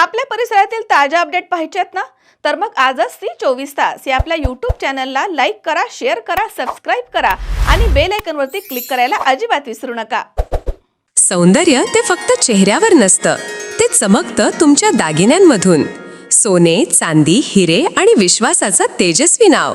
आपल्या परिसरातील ताज्या अपडेट पाहिजेत ना? तर मग आजच सी चोवीस तास या आपल्या यूट्यूब चॅनलला लाईक करा शेअर करा सबस्क्राईब करा आणि बेल आयकॉनवरती क्लिक करायला अजिबात विसरू नका. सौंदर्य ते फक्त चेहऱ्यावर नसतं. ते चमकतं तुमच्या दागिन्यांमधून. सोने चांदी हिरे आणि विश्वासाचं तेजस्वी नाव.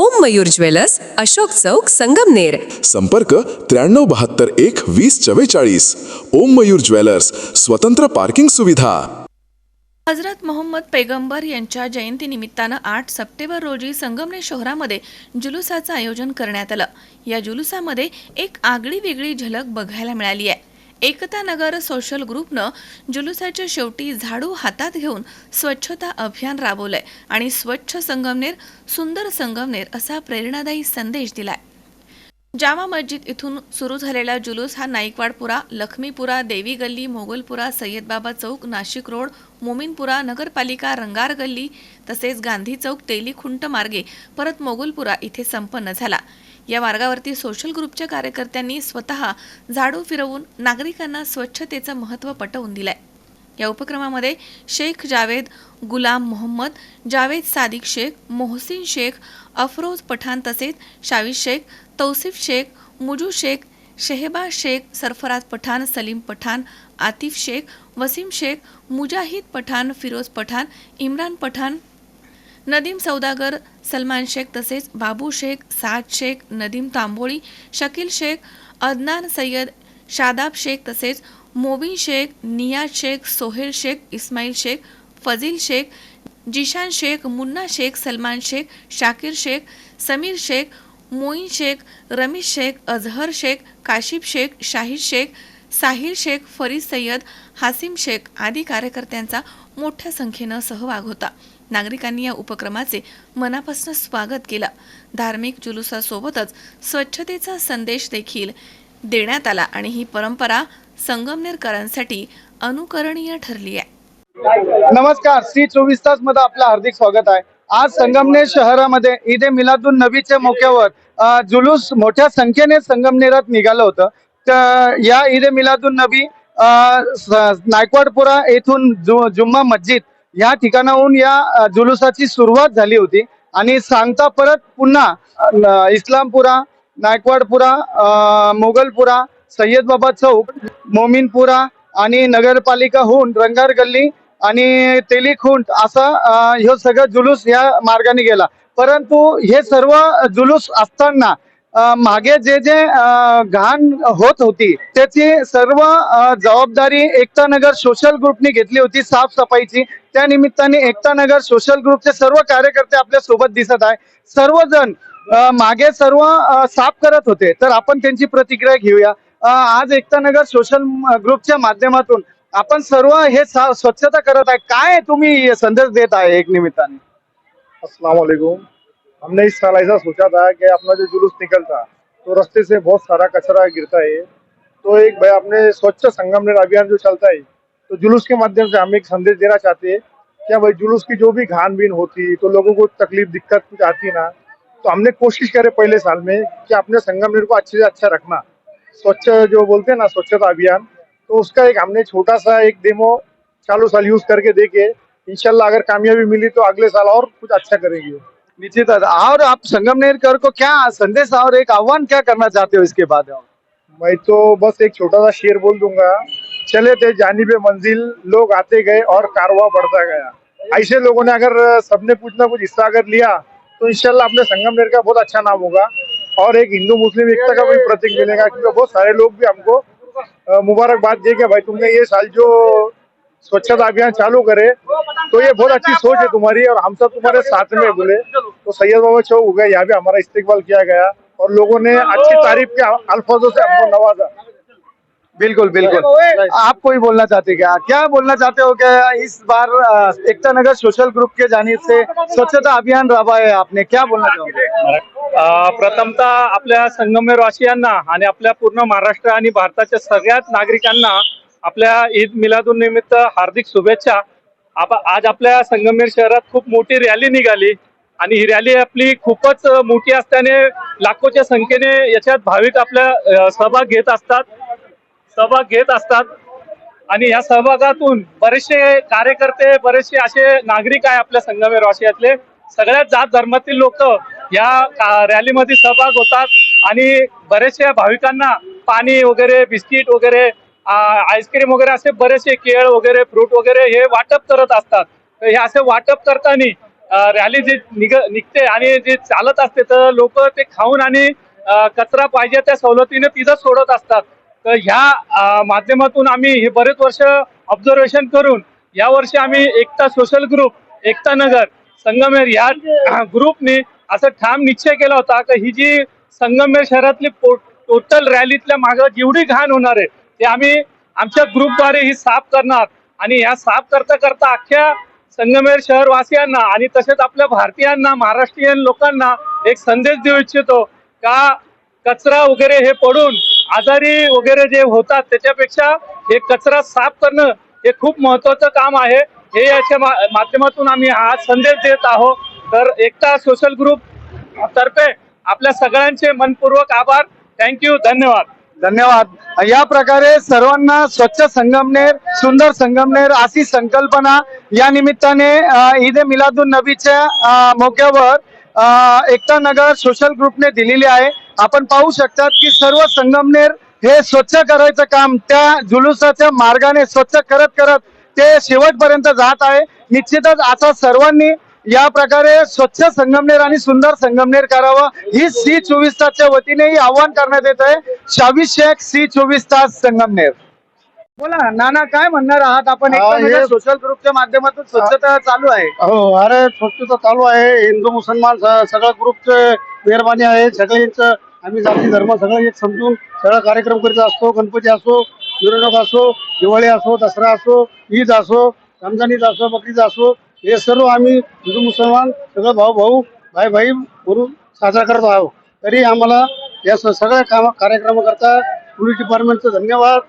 ओम मयूर ज्वेलर्स अशोक चौक संगमनेर संपर्क त्र्याण्णव बहात्तर एक वीस चव्वेचाळीस. ओम मयूर ज्वेलर्स स्वतंत्र पार्किंग सुविधा. हजरत मोहम्मद पैगंबर यांच्या जयंतीनिमित्तानं आठ सप्टेंबर रोजी संगमनेर शहरामध्ये जुलुसाचं आयोजन करण्यात आलं. या जुलुसामध्ये एक आगळी वेगळी झलक बघायला मिळाली आहे. एकता नगर सोशल ग्रुपनं जुलुसाच्या शेवटी झाडू हातात घेऊन स्वच्छता अभियान राबवलंय आणि स्वच्छ संगमनेर सुंदर संगमनेर असा प्रेरणादायी संदेश दिलाय. जामा मस्जिद इथून सुरू झालेला जुलूस हा नाईकवाडपुरा लक्ष्मीपुरा देवी गल्ली मोगलपुरा सय्यदबाबा चौक नाशिक रोड मोमीनपुरा नगरपालिका रंगार गल्ली तसेच गांधी चौक तेली खुंट मार्गे परत मोगलपुरा इथे संपन्न झाला. या मार्गावरती सोशल ग्रुपच्या कार्यकर्त्यांनी स्वतः झाडू फिरवून नागरिकांना स्वच्छतेचं महत्त्व पटवून दिलंय. या उपक्रमामध्ये शेख जावेद गुलाम मोहम्मद जावेद सादिक शेख मोहसिन शेख अफरोज पठाण तसेच शावी शेख तौसिफ शेख मुजू शेख शेहबा शेख सरफराज पठाण सलीम पठाण आतिफ शेख वसीम शेख मुजाहिद पठाण फिरोज पठाण इम्रान पठाण नदीम सौदागर सलमान शेख तसेच बाबू शेख साद शेख नदीम तांबोळी शकील शेख अदनान सय्यद शादाब शेख तसेच मोबिन शेख नियाज शेख सोहेल शेख इस्माईल शेख फजील शेख जिशान शेख मुन्ना शेख सलमान शेख शाकिर शेख समीर शेख मोईन शेख रमीश शेख अझहर शेख काशिफ शेख शाहिद शेख साहिल शेख फरीद सय्यद हासिम शेख आदी कार्यकर्त्यांचा मोठ्या संख्येनं सहभाग होता. नागरिकांनी या उपक्रमाचे मनापासून स्वागत केलं. धार्मिक जुलुसासोबतच स्वच्छतेचा संदेश देखील देण्यात आला आणि ही परंपरा संगमनेरकरांसाठी अनुकरणीय ठरली आहे. नमस्कार सी चोवीस तासमध्ये आपलं हार्दिक स्वागत आहे. आज संगमनेर शहरामध्ये ईद ए नवीच्या नबीच्या मोक्यावर जुलूस मोठ्या संख्येने संगमनेरात निघालं होतं. तर या ईद ए मिलादुन नबी नायकवाडपुरा येथून जु जुम्मा मस्जिद या ठिकाणाहून या जुलुसाची सुरुवात झाली होती. आणि सांगता परत पुन्हा इस्लामपुरा नायकवाडपुरा मोगलपुरा सय्यद बाबा चौक मोमीनपुरा आणि नगरपालिका होऊन रंगार गल्ली आणि तेलीखुंट असा ह्यो सगळं जुलूस या मार्गाने गेला. परंतु हे सर्व जुलूस असताना मागे जे जे घाण होत होती त्याची सर्व जबाबदारी एकता नगर सोशल ग्रुपने घेतली होती साफसफाईची. त्या निमित्ताने एकता नगर सोशल ग्रुपचे सर्व कार्यकर्ते आपल्यासोबत दिसत आहे. सर्वजण मागे सर्व साफ करत होते. तर आपण त्यांची प्रतिक्रिया घेऊया. आज एकता नगर सोशल ग्रुपच्या माध्यमातून आपण सर्व हे स्वच्छता करत आहे. काय तुम्ही संदेश देत आहे एक निमित्ताने? अस्सलाम हमने इस साल ऐसा सोचा था कि अपना जो जुलूस निकलता तो रास्ते से बहुत सारा कचरा गिरता है। तो एक भाई अपने स्वच्छ संगमनेर अभियान जो चलता है तो जुलूस के माध्यम से हम एक संदेश देना चाहते हैं, क्या भाई जुलूस की जो भी घान बीन होती तो लोगों को तकलीफ़, दिक्कत कुछ आती ना? तो हमने कोशिश करे पहले साल में कि अपने संगमनेर को अच्छे से अच्छा रखना। स्वच्छ जो बोलते हैं ना, स्वच्छता अभियान तो उसका एक हमने छोटा सा एक डेमो चालू साल यूज़ करके देखे। इंशाल्लाह अगर कामयाबी मिली तो अगले साल और कुछ अच्छा करेंगे। निश्चित और आप संगमनेरकर को क्या संदेश और एक आह्वान क्या करना चाहते हो इसके बाद? मैं तो बस एक छोटा सा शेर बोल दूँगा। चले थे जानिबे मंजिल, लोग आते गए और कारवा बढ़ता गया। ऐसे लोगों ने अगर सबने कुछ ना कुछ हिस्सा अगर लिया तो इंशाल्लाह अपने संगमनेर का बहुत अच्छा नाम होगा। और एक हिंदू, मुस्लिम एकता का भी प्रतीक मिलेगा, क्योंकि बहुत सारे लोग भी हमको मुबारकबाद दे के भाई, तुमने ये साल जो स्वच्छता अभियान चालू करे तो ये बहुत अच्छी सोच है तुम्हारी और हम सब तुम्हारे साथ में बोले। तो सैयद बाबा चौक हो गया यहाँ भी हमारा इस्तेकबाल किया गया और लोगों ने अच्छी तारीफ के अल्फाजों से हमको नवाजा। बिल्कुल बिल्कुल। आप कोई बोलना चाहते क्या? क्या बोलना चाहते हो क्या? इस बार एकता नगर सोशल ग्रुप के जाने से स्वच्छता अभियान रहा है आपने क्या बोलना चाहोगे? प्रथमतः आपल्या संगमेरवासियांना आणि आपल्या पूर्ण महाराष्ट्र आणि भारताच्या सगळ्याच नागरिकांना आपल्या ईद मिलादून निमित्त हार्दिक शुभेच्छा. आप आज आपल्या संगमेर शहरात खूप मोठी रॅली निघाली. आणि ही रॅली आपली खूपच मोठी असल्याने लाखोच्या संख्येने याच्यात भाविक आपल्या सहभाग घेत असतात. सहभाग घेत असतात. आणि या सहभागातून बरेचसे कार्यकर्ते बरेचसे असे नागरिक आहे आपल्या संगमेर वाशियातले सगळ्या जात धर्मातील लोक या रॅलीमध्ये सहभाग होतात. आणि बरेचशा भाविकांना पाणी वगैरे बिस्किट वगैरे आईस्क्रीम वगैरे असे बरेचसे केळ वगैरे फ्रूट वगैरे हे वाटप करत असतात. तर हे असे वाटप करताना रॅली जी निघ निघते आणि जे चालत असते तर लोक ते खाऊन आणि कचरा पाहिजे त्या सवलतीने तिथं सोडत असतात. तर ह्या माध्यमातून आम्ही हे बरेच वर्ष ऑब्झर्वेशन करून या वर्षी आम्ही एकता सोशल ग्रुप एकता नगर संगमेर या ग्रुपने असं ठाम निश्चय केला होता की ही जी संगमेर शहरातली टोटल रॅलीतल्या मागं जेवढी घाण होणार आहे ते आम्ही आमच्या ग्रुपद्वारे ही साफ करणार. आणि ह्या साफ करता करता अख्ख्या संगमेर शहरवासियांना आणि तसेच आपल्या भारतीयांना महाराष्ट्रीयन लोकांना एक संदेश देऊ इच्छितो का कचरा वगैरे हे पडून आजारी वगैरे जे होतात त्याच्यापेक्षा हे कचरा साफ करणं हे खूप महत्वाचं काम आहे. हे याच्या मा- माध्यमातून आम्ही हा संदेश देत आहोत. तर एकता सोशल ग्रुप तर्फे आपल्या सगळ्यांचे मनपूर्वक आभार. थँक्यू धन्यवाद. धन्यवाद. या प्रकारे सर्वांना स्वच्छ संगमनेर सुंदर संगमनेर अशी संकल्पना या निमित्ताने ईद ए मिलादुन नबीच्या मोक्यावर एकता नगर सोशल ग्रुपने दिलेली आहे. आपण पाहू शकतात की सर्व संगमनेर हे स्वच्छ करायचं काम त्या जुलुसाच्या मार्गाने स्वच्छ करत करत ते शेवटपर्यंत जात आहे. निश्चितच आता सर्वांनी या प्रकारे स्वच्छ संगमनेर आणि सुंदर संगमनेर करावं ही सी चोवीस तासच्या वतीनेही आव्हान करण्यात येत आहे. शावी शेख सी चोवीस तास संगमनेर. बोला नाना काय म्हणणार आहात? आपण हा, हे- सोशल ग्रुपच्या माध्यमातून स्वच्छता चालू आहे. हो अरे स्वच्छता चालू आहे. हिंदू मुसलमान स- सगळ्या ग्रुपचे मेहरबानी आहे. सगळ्यांचं आम्ही जाती धर्म सगळं एक समजून सगळा कार्यक्रम करीत असतो. गणपती असो मिरवणूक असो दिवाळी असो दसरा असो ईद असो रमजान ईद असो बकरीद असो हे सर्व आम्ही हिंदू मुसलमान सगळं भाऊ भाऊ भाई भाई म्हणून साजरा करत आहोत. तरी आम्हाला या स- सगळ्या काम कार्यक्रमाकरता पोलीस डिपार्टमेंटचं धन्यवाद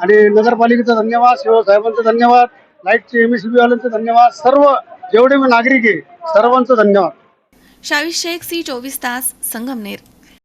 आणि नगरपालिकेचा धन्यवाद शिव साहेबांचं धन्यवाद लाईटचे एम एस बी वाल्यांचं धन्यवाद सर्व जेवढे मी नागरिक आहे सर्वांचं धन्यवाद. शावी शेख सी चोवीस तास संगमनेर.